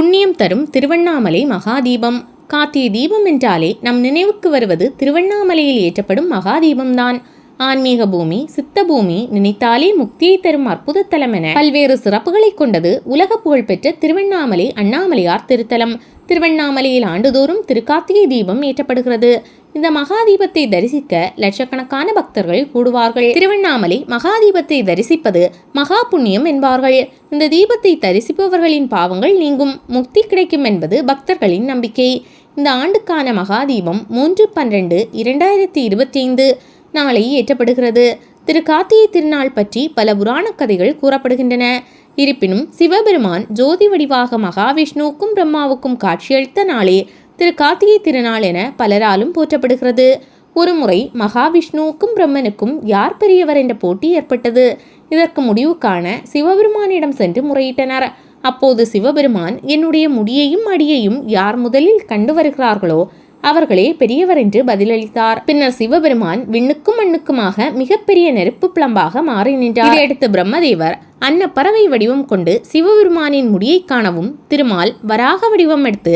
புண்ணியம் தரும் திருவண்ணாமலை மகாதீபம். கார்த்திகை தீபம் என்றாலே நம் நினைவுக்கு வருவது திருவண்ணாமலையில் ஏற்றப்படும் மகாதீபம்தான். ஆன்மீக பூமி சித்த பூமி நினைத்தாலே முக்தியை தரும் அற்புத தலம் என பல்வேறு சிறப்புகளை கொண்டது உலக புகழ்பெற்ற திருவண்ணாமலை அண்ணாமலையார் திருத்தலம். திருவண்ணாமலையில் ஆண்டுதோறும் திருக்கார்த்திகை தீபம் ஏற்றப்படுகிறது. இந்த மகாதீபத்தை தரிசிக்க லட்சக்கணக்கான பக்தர்கள் கூடுவார்கள். திருவண்ணாமலை மகாதீபத்தை தரிசிப்பது மகா புண்ணியம் என்பார்கள். இந்த தீபத்தை தரிசிப்பவர்களின் பாவங்கள் நீங்கும். முக்தி கிடைக்கும் என்பது பக்தர்களின் நம்பிக்கை. இந்த ஆண்டுக்கான மகாதீபம் மூன்று பன்னிரண்டு இரண்டாயிரத்தி இருபத்தி ஐந்து நாளை ஏற்றப்படுகிறது. திரு கார்த்திகை திருநாள் பற்றி பல புராண கதைகள் கூறப்படுகின்றன. இருப்பினும் சிவபெருமான் ஜோதி வடிவாக மகாவிஷ்ணுவுக்கும் பிரம்மாவுக்கும் காட்சியளித்த நாளே திரு கார்த்திகை திருநாள் என பலராலும் போற்றப்படுகிறது. ஒருமுறை மகாவிஷ்ணுவுக்கும் பிரம்மனுக்கும் யார் பெரியவர் என்ற போட்டி ஏற்பட்டது. இதற்கு முடிவு காண சிவபெருமானிடம் சென்று முறையிட்டனர். அப்போது சிவபெருமான் என்னுடைய முடியையும் அடியையும் யார் முதலில் கண்டு வருகிறார்களோ அவர்களே பெரியவர் என்று பதிலளித்தார். பின்னர் சிவபெருமான் விண்ணுக்கும் மண்ணுக்குமாக மிகப்பெரிய நெருப்பு பிளம்பாக மாறி நின்றார். இதையடுத்து பிரம்மதேவர் அன்ன பறவை வடிவம் கொண்டு சிவபெருமானின் முடியை காணவும் திருமால் வராக வடிவம் எடுத்து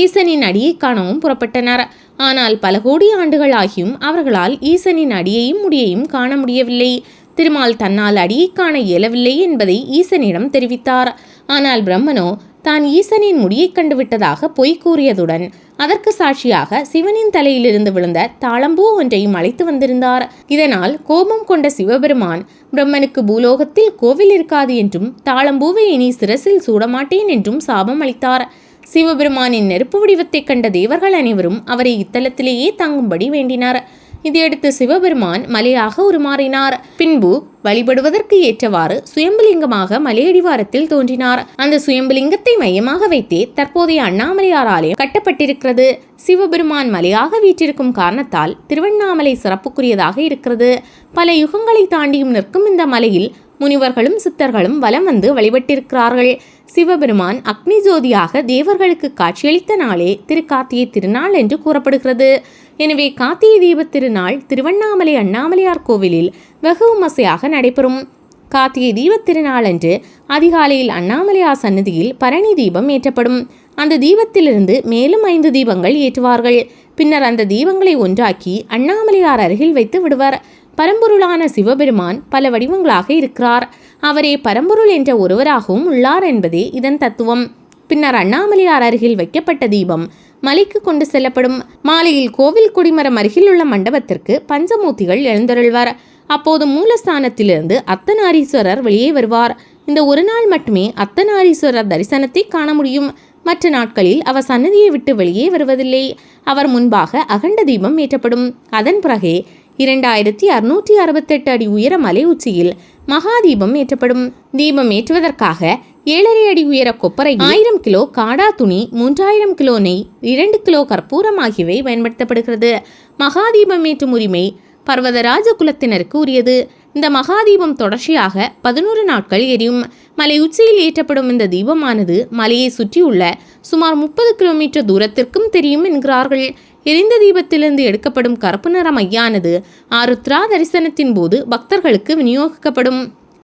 ஈசனின் அடியை காணவும் புறப்பட்டனர். ஆனால் பல கோடி ஆண்டுகள் ஆகியும் அவர்களால் ஈசனின் அடியையும் முடியையும் காண முடியவில்லை. திருமால் தன்னால் அடியை காண இயலவில்லை என்பதை ஈசனிடம் தெரிவித்தார். ஆனால் பிரம்மனோ தான் ஈசனின் முடியைக் கண்டுவிட்டதாக பொய் கூறியதுடன் அதற்கு சாட்சியாக சிவனின் தலையிலிருந்து விழுந்த தாளம்பூ ஒன்றையும் அழைத்து வந்திருந்தார். இதனால் கோபம் கொண்ட சிவபெருமான் பிரம்மனுக்கு பூலோகத்தில் கோவில் இருக்காது என்றும் தாளம்பூவை இனி சிரசில் சூடமாட்டேன் என்றும் சாபம் அளித்தார். சிவபெருமானின் நெருப்பு வடிவத்தைக் கண்ட தேவர்கள் அனைவரும் அவரை இத்தலத்திலேயே தங்கும்படி வேண்டினார். இதையடுத்து சிவபெருமான் மலையாக உருமாறினார். பின்பு வழிபடுவதற்கு ஏற்றவாறு சுயம்புலிங்கமாக மலையடிவாரத்தில் தோன்றினார். அந்த சுயம்புலிங்கத்தை மையமாக வைத்தே தற்போதைய அண்ணாமலையார் ஆலயம் கட்டப்பட்டிருக்கிறது. சிவபெருமான் மலையாக வீற்றிருக்கும் காரணத்தால் திருவண்ணாமலை சிறப்புக்குரியதாக இருக்கிறது. பல யுகங்களை தாண்டியும் நிற்கும் இந்த மலையில் முனிவர்களும் சித்தர்களும் வலம் வந்து வழிபட்டிருக்கிறார்கள். சிவபெருமான் அக்னி ஜோதியாக தேவர்களுக்கு காட்சியளித்த நாளே திருக்கார்த்திகை திருநாள் என்று கூறப்படுகிறது. எனவே கார்த்திகை தீபத் திருநாள் திருவண்ணாமலை அண்ணாமலையார் கோவிலில் வெகு விமர்சையாக நடைபெறும். கார்த்திகை தீபத் திருநாளன்று அதிகாலையில் அண்ணாமலையார் சன்னதியில் பரணி தீபம் ஏற்றப்படும். அந்த தீபத்திலிருந்து மேலும் ஐந்து தீபங்கள் ஏற்றுவார்கள். பின்னர் அந்த தீபங்களை ஒன்றாக்கி அண்ணாமலையார் அருகில் வைத்து விடுவர். பரம்பொருளான சிவபெருமான் பல வடிவங்களாக இருக்கிறார். அவரே பரம்பொருள் என்ற ஒருவராகவும் உள்ளார் என்பதே இதன் தத்துவம். பின்னர் அண்ணாமலையார் அருகில் வைக்கப்பட்ட தீபம் மலைக்கு கொண்டு செல்லப்படும். மாலையில் கோவில் கொடிமரம் அருகில் உள்ள மண்டபத்திற்கு பஞ்சமூர்த்திகள் எழுந்தருள்வார். அப்போது மூலஸ்தானத்திலிருந்து அத்தனாரீஸ்வரர் வெளியே வருவார். இந்த ஒரு நாள் மட்டுமே அத்தனாரீஸ்வரர் தரிசனத்தை காண முடியும். மற்ற நாட்களில் அவர் சன்னதியை விட்டு வெளியே வருவதில்லை. அவர் முன்பாக அகண்ட தீபம் ஏற்றப்படும். அதன் பிறகே இரண்டாயிரத்தி அறுநூற்றி அறுபத்தெட்டு அடி உயர மலை உச்சியில் மகாதீபம் ஏற்றப்படும். தீபம் ஏற்றுவதற்காக ஏழரை அடி உயர கொப்பரை ஆயிரம் கிலோ காடா துணி மூன்றாயிரம் கிலோ நெய் இரண்டு கிலோ கற்பூரம் ஆகியவை பயன்படுத்தப்படுகிறது. மகாதீபம் ஏற்றும் உரிமை பர்வதராஜ குலத்தினருக்கு உரியது. இந்த மகாதீபம் தொடர்ச்சியாக பதினோரு நாட்கள் எரியும். மலை உச்சியில் ஏற்றப்படும் இந்த தீபமானது மலையை சுற்றியுள்ள சுமார் முப்பது கிலோமீட்டர் தூரத்திற்கும் தெரியும் என்கிறார்கள். எரிந்த தீபத்திலிருந்து எடுக்கப்படும் கருப்பு நிற மையானது ஆருத்ரா தரிசனத்தின் போது பக்தர்களுக்கு விநியோகிக்கப்படும்.